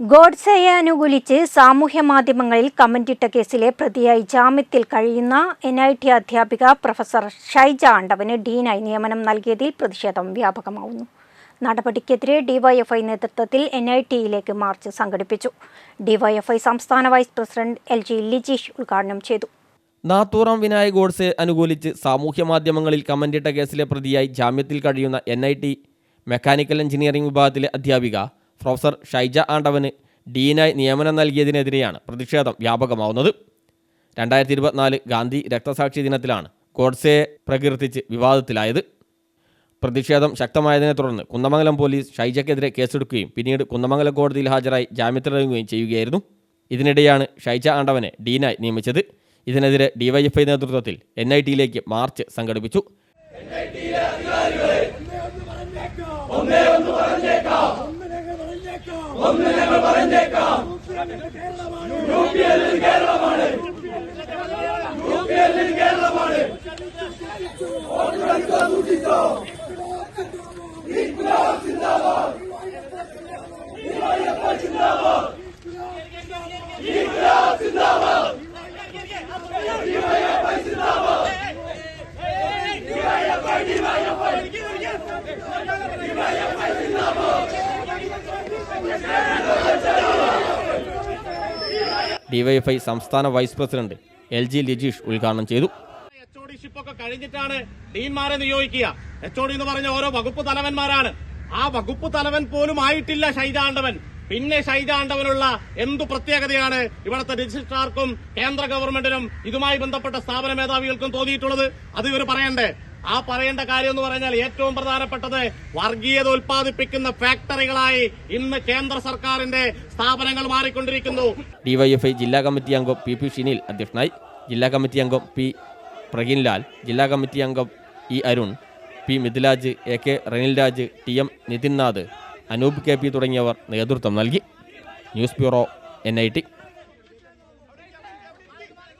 ഗോഡ്സെയെ അനുകൂലിച്ച് സാമൂഹ്യ മാധ്യമങ്ങളിൽ കമന്റിട്ട കേസിലെ പ്രതിയായി ജാമ്യത്തിൽ കഴിയുന്ന എൻ ഐ ടി അധ്യാപിക പ്രൊഫസർ ഷൈജ ആണ്ടവന് ഡീനായി നിയമനം നൽകിയതിൽ പ്രതിഷേധം വ്യാപകമാവുന്നു. നടപടിക്കെതിരെ ഡിവൈഎഫ്ഐ നേതൃത്വത്തിൽ എൻ ഐ ടിയിലേക്ക് മാർച്ച് സംഘടിപ്പിച്ചു. ഡിവൈഎഫ്ഐ സംസ്ഥാന vice president L G Lijeesh ഉദ്ഘാടനം ചെയ്തു. നാത്തൂറാം വിനായക് ഗോഡ്സെ അനുകൂലിച്ച് സാമൂഹ്യ മാധ്യമങ്ങളിൽ കമന്റിട്ട കേസിലെ പ്രതിയായി ജാമ്യത്തിൽ കഴിയുന്ന എൻ മെക്കാനിക്കൽ എഞ്ചിനീയറിംഗ് വിഭാഗത്തിലെ അധ്യാപിക പ്രൊഫസർ ഷൈജ ആണ്ടവന് ഡീനായി നിയമനം നൽകിയതിനെതിരെയാണ് പ്രതിഷേധം വ്യാപകമാവുന്നത്. രണ്ടായിരത്തി ഇരുപത്തിനാല് ഗാന്ധി രക്തസാക്ഷി ദിനത്തിലാണ് ഗോഡ്സെയെ പ്രകീർത്തിച്ച് വിവാദത്തിലായത്. പ്രതിഷേധം ശക്തമായതിനെ തുടർന്ന് കുന്നമംഗലം പോലീസ് ഷൈജയ്ക്കെതിരെ കേസെടുക്കുകയും പിന്നീട് കുന്നമംഗലം കോടതിയിൽ ഹാജരായി ജാമ്യത്തിലിറങ്ങുകയും ചെയ്യുകയായിരുന്നു. ഇതിനിടെയാണ് ഷൈജ ആണ്ടവനെ ഡീനായി നിയമിച്ചത്. ഇതിനെതിരെ ഡിവൈഎഫ്ഐ നേതൃത്വത്തിൽ എൻ ഐ ടിയിലേക്ക് മാർച്ച് സംഘടിപ്പിച്ചു. പറഞ്ഞേക്കാം ഒന്ന് ഞങ്ങൾ പറഞ്ഞേക്കാം. യു പി എല്ലിൽ കേരളമാണ്. യു പി എല്ലിൽ കേരളമാണ്. സൂക്ഷിച്ചോ ഡിവൈഎഫ്ഐ സംസ്ഥാന vice president L G Lijeesh ഉദ്ഘാടനം ചെയ്തു. എച്ച് ഒ ഡി കഴിഞ്ഞിട്ടാണ് ഡീൻമാരെ നിയോഗിക്കുക. എച്ച് ഒ എന്ന് പറഞ്ഞ ഓരോ വകുപ്പ് തലവന്മാരാണ്. ആ വകുപ്പ് തലവൻ പോലും ആയിട്ടില്ല ഷൈജാണ്ടവൻ. പിന്നെ ശൈതാണ്ടവനുള്ള എന്തു പ്രത്യേകതയാണ് ഇവിടുത്തെ രജിസ്ട്രാർക്കും കേന്ദ്ര ഗവൺമെന്റിനും ഇതുമായി ബന്ധപ്പെട്ട സ്ഥാപന മേധാവികൾക്കും തോന്നിയിട്ടുള്ളത്? അത് ഇവർ പറയണ്ടേ? ആ പറയേണ്ട കാര്യം എന്ന് പറഞ്ഞാൽ ഏറ്റവും പ്രധാനപ്പെട്ടത് വർഗീയത ഉൽപ്പാദിപ്പിക്കുന്ന ഫാക്ടറികളായി ഇന്ന് കേന്ദ്ര സർക്കാരിന്റെ സ്ഥാപനങ്ങൾ മാറിക്കൊണ്ടിരിക്കുന്നു. ഡിവൈഎഫ്ഐ ജില്ലാ കമ്മിറ്റി അംഗം പി പി ഷിനിൽ അധ്യക്ഷനായി. ജില്ലാ കമ്മിറ്റി അംഗം പി പ്രഗിൻലാൽ. ജില്ലാ കമ്മിറ്റി അംഗം E Arun. P Mithilaj A K Ranilraj T M Nithinnath Anoop K P തുടങ്ങിയവർ നേതൃത്വം നൽകി. News bureau N I T.